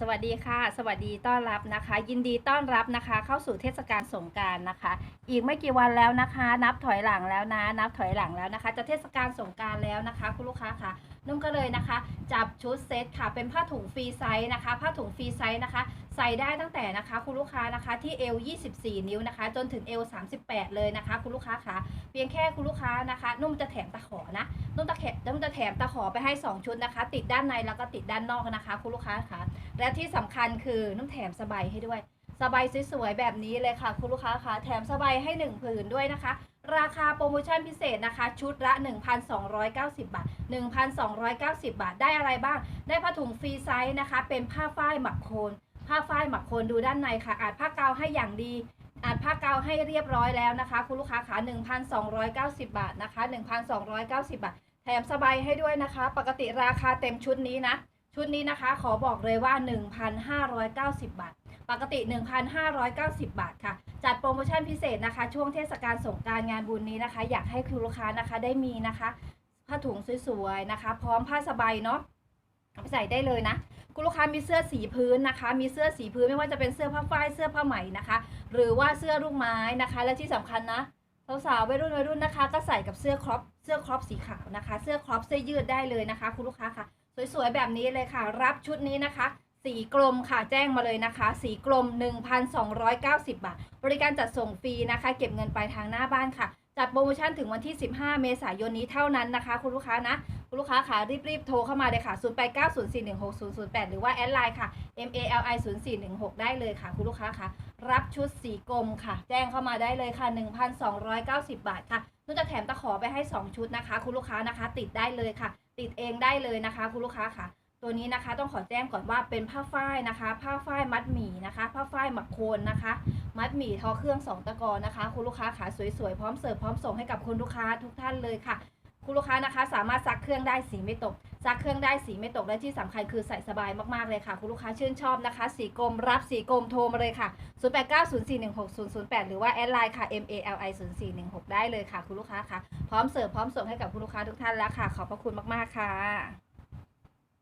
สวัสดีค่ะ สวัสดีต้อนรับนะคะ ยินดีต้อนรับนะคะ เข้าสู่เทศกาลสงการนะคะ อีกไม่กี่วันแล้วนะคะ นับถอยหลังแล้วนะ นับถอยหลังแล้วนะคะ จะเทศกาลสงการแล้วนะคะ คุณลูกค้าค่ะนุ่มก็เลยนะคะ จับชุดเซตค่ะเป็นผ้าถุงฟรีไซส์นะคะ ผ้าถุงฟรีไซส์นะคะ ใส่ได้ตั้งแต่นะคะคุณลูกค้านะคะที่เอว24 นิ้วนะคะ จนถึงเอว38 เลยนะคะ คุณลูกค้าคะเพียงแค่คุณลูกค้านะคะ นุ่มจะแถมตะขอนะนุ่มตะแถมนุ่มจะแถมตะขอไปให้ 2 ชุดนะคะ ติดด้านในแล้วก็ติดด้านนอกนะคะ คุณลูกค้าคะและที่สำคัญคือนุ่มแถมสบายให้ด้วยสบายสวยๆแบบนี้เลยค่ะ คุณลูกค้าคะแถมสบายให้ 1 ผืนด้วยนะคะราคาโปรโมชั่นพิเศษนะคะ ชุดละ 1,290 บาท 1,290 บาท ได้อะไรบ้าง ได้ผ้าถุงฟรีไซส์นะคะ เป็นผ้าฝ้ายหมักโคน ผ้าฝ้ายหมักโคนดูด้านในค่ะ อาจผ้ากาวให้อย่างดี อาจผ้ากาวให้เรียบร้อยแล้วนะคะ คุณลูกค้าขา1,290 บาทนะคะ 1,290 บาท แถมสบายให้ด้วยนะคะ ปกติราคาเต็มชุดนี้นะ ชุดนี้นะคะขอบอกเลยว่า 1,590 บาท ปกติ 1,590 บาทค่ะ จัดโปรโมชั่นพิเศษนะคะ ช่วงเทศกาลสงการงานบุญนี้นะคะ อยากให้คุณลูกค้านะคะได้มีนะคะผ้าถุงสวยๆนะคะ พร้อมผ้าสบายเนาะเอาไปใส่ได้เลยนะ คุณลูกค้ามีเสื้อสีพื้นนะคะ มีเสื้อสีพื้นไม่ว่าจะเป็นเสื้อผ้าฝ้ายเสื้อผ้าไหมนะคะ หรือว่าเสื้อลูกไม้นะคะ และที่สำคัญนะสาวๆวัยรุ่นวัยรุ่นนะคะ ก็ใส่กับเสื้อครอปเสื้อครอปสีขาวนะคะ เสื้อครอปเสื้อยืดได้เลยนะคะ คุณลูกค้าค่ะ สวยๆแบบนี้เลยค่ะ รับชุดนี้นะคะสีกลมค่ะแจ้งมาเลยนะคะ สีกลม 1,290 บาท บริการจัดส่งฟรีนะคะ เก็บเงินปลายทางหน้าบ้านค่ะ จัดโปรโมชั่นถึงวันที่ 15 เมษายนนี้เท่านั้นนะคะ คุณลูกค้านะ คุณลูกค้าค่ะรีบๆโทรเข้ามาเลยค่ะ 0890416008 หรือว่าแอดไลน์ค่ะ MALI 0416ได้เลยค่ะ คุณลูกค้าค่ะ รับชุดสีกลมค่ะ แจ้งเข้ามาได้เลยค่ะ 1,290 บาทค่ะนุ่นจะแถมตะขอไปให้ 2 ชุดนะคะ คุณลูกค้านะคะ ติดได้เลยค่ะ ติดเองได้เลยนะคะ คุณลูกค้าค่ะ ตัวนี้นะคะต้องขอแจ้งก่อนว่าเป็นผ้าฝ้ายนะคะ ผ้าฝ้ายมัดหมี่นะคะ ผ้าฝ้ายหมักโคนนะคะ มัดหมี่ทอเครื่องสองตะกอนนะคะ คุณลูกค้าขาสวยๆพร้อมเสิร์ฟพร้อมส่งให้กับคุณลูกค้าทุกท่านเลยค่ะ คุณลูกค้านะคะ สามารถซักเครื่องได้สีไม่ตกซักเครื่องได้สีไม่ตกและที่สำคัญคือใส่สบายมากๆเลยค่ะ คุณลูกค้าชื่นชอบนะคะ สีกรมรับสีกรมโทรมาเลยค่ะ 0890416008 หรือว่าแอดไลน์ค่ะ MALI 0416ได้เลยค่ะ คุณลูกค้าค่ะพร้อมเสิร์ฟพร้อมส่งให้กับคุณลูกค้าทุกท่านแล้วค่ะ ขอบพระคุณมากๆค่ะ